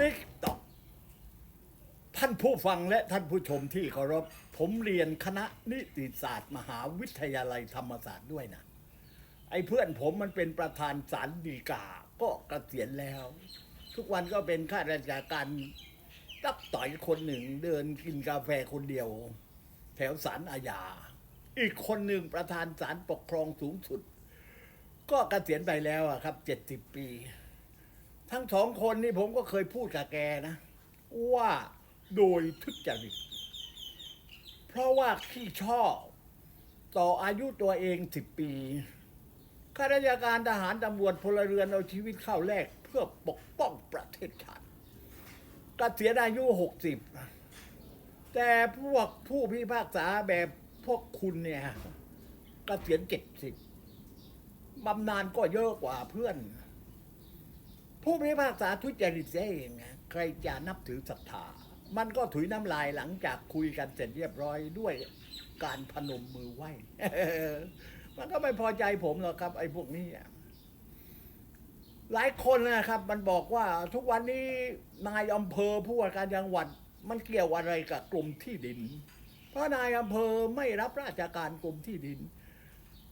ติ๊กตอกท่านผู้ฟังและท่านผู้ชมที่เคารพผมเรียนคณะนิติศาสตร์มหาวิทยาลัยธรรมศาสตร์ด้วยนะ ไอ้เพื่อนผมมันเป็นประธานศาลฎีกาก็เกษียณแล้ว ทุกวันก็เป็นข้าราชการตับต่อยคนหนึ่งเดินกินกาแฟคนเดียว แถวศาลอาญา อีกคนหนึ่งประธานศาลปกครองสูงสุด ก็เกษียณไปแล้วครับเจ็ดสิบปี ทั้งสองคนนี่ผมก็เคยพูดกับแกนะ ว่าโดยทุจริตเพราะว่าขี้ชอบต่ออายุตัวเองสิบปีข้าราชการทหารตำรวจพลเรือนเอาชีวิตเข้าแลกเพื่อปกป้องประเทศชาติกเกษียณอายุหกสิบแต่พวกผู้พิพากษาแบบพวกคุณเนี่ยกเกษียณเจ็ดสิบบำนาญก็เยอะกว่าเพื่อน ผู้พิพากษาทุจริตเสียเองไงใครจะนับถือศรัทธา มันก็ถุยน้ำลายหลังจากคุยกันเสร็จเรียบร้อยด้วยการพนมมือไหว้ มันก็ไม่พอใจผมหรอกครับ ไอ้พวกนี้หลายคนนะครับ มันบอกว่าทุกวันนี้นายอำเภอผู้ว่าการจังหวัด มันเกี่ยวอะไรกับกลุ่มที่ดิน เพราะนายอำเภอไม่รับราชการกลุ่มที่ดิน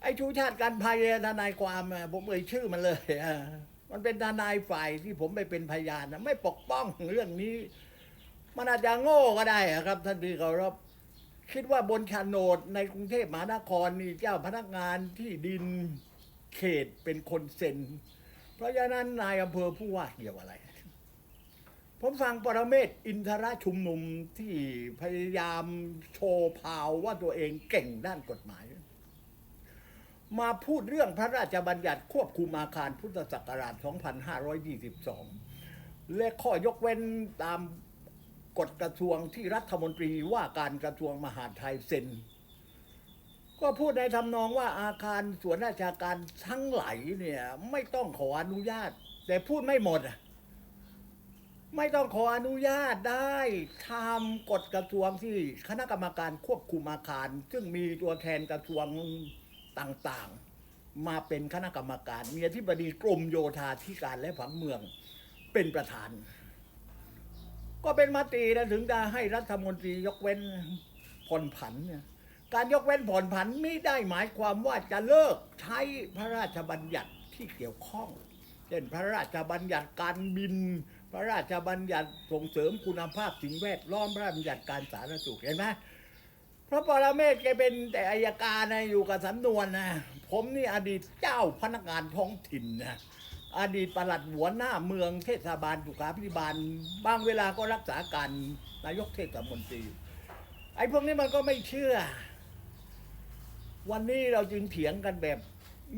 ไอ้ชูชาติการภัยทนายความผมเอ่ยชื่อมันเลยอะ มันเป็นทนายฝ่ายที่ผมไปเป็นพยานนะไม่ปกป้องเรื่องนี้ มันอาจจะโง่ก็ได้ครับ ท่านที่เคารพคิดว่าบนโฉนดในกรุงเทพมหานครนี่เจ้าพนักงานที่ดินเขตเป็นคนเซ็น เพราะฉะนั้นนายอำเภอผู้ว่าเกี่ยวอะไร ผมฟังปรเมศน์อินทรชุมนุมที่พยายามโชว์พาวว่าตัวเองเก่งด้านกฎหมาย มาพูดเรื่องพระราชบัญญัติควบคุมอาคารพุทธศักราช 2522 และข้อยกเว้นตามกฎกระทรวงที่รัฐมนตรีว่าการกระทรวงมหาดไทยเซ็น ก็พูดในทำนองว่าอาคารส่วนราชการทั้งหลายเนี่ยไม่ต้องขออนุญาต แต่พูดไม่หมด ไม่ต้องขออนุญาตได้ทำกฎกระทรวงที่คณะกรรมการควบคุมอาคาร ซึ่งมีตัวแทนกระทรวง ต่างๆ มาเป็นคณะกรรมการ มีอธิบดีกรมโยธาธิการและผังเมืองเป็นประธาน ก็เป็นมตินะถึงจะให้รัฐมนตรียกเว้นผ่อนผันเนี่ยการยกเว้นผ่อนผันไม่ได้หมายความว่าจะเลิกใช้พระราชบัญญัติที่เกี่ยวข้อง เช่นพระราชบัญญัติการบิน พระราชบัญญัติส่งเสริมคุณภาพสิ่งแวดล้อมพระราชบัญญัติการสาธารณสุขเห็นไหม พระปรเมศแกเป็นแต่อายการนะอยู่กับสำนวนนะ ผมนี่อดีตเจ้าพนักงานท้องถิ่นนะอดีตประหลัดหัวหน้าเมืองเทศบาลสุขาพิบาลบางเวลาก็รักษาการนายกเทศมนตรี ไอ้พวกนี้มันก็ไม่เชื่อ วันนี้เราจึงเถียงกันแบบ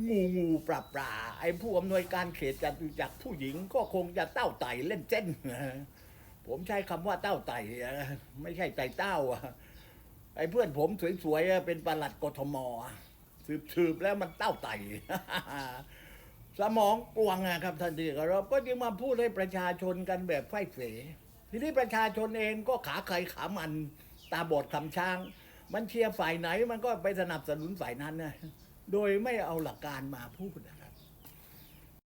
งูงูปราปราไอ้ผู้อำนวยการเขตจตุจักรผู้หญิงก็คงจะเต้าไต่เล่นเส้น ผมใช้คำว่าเต้าไต่ไม่ใช่ไต่เต้าอะ ไอ้เพื่อนผมสวยๆเป็นประหลัดกทมอะสืบๆแล้วมันเต้าไต่สมองกวงอะครับท่านที่เคารพก็จึงมาพูดให้ประชาชนกันแบบไฟเฟทีนี้ประชาชนเองก็ขาใครขามันตาบอดคำช้าง มันเชียร์ฝ่ายไหนมันก็ไปสนับสนุนฝ่ายนั้นนะโดยไม่เอาหลักการมาพูดอะ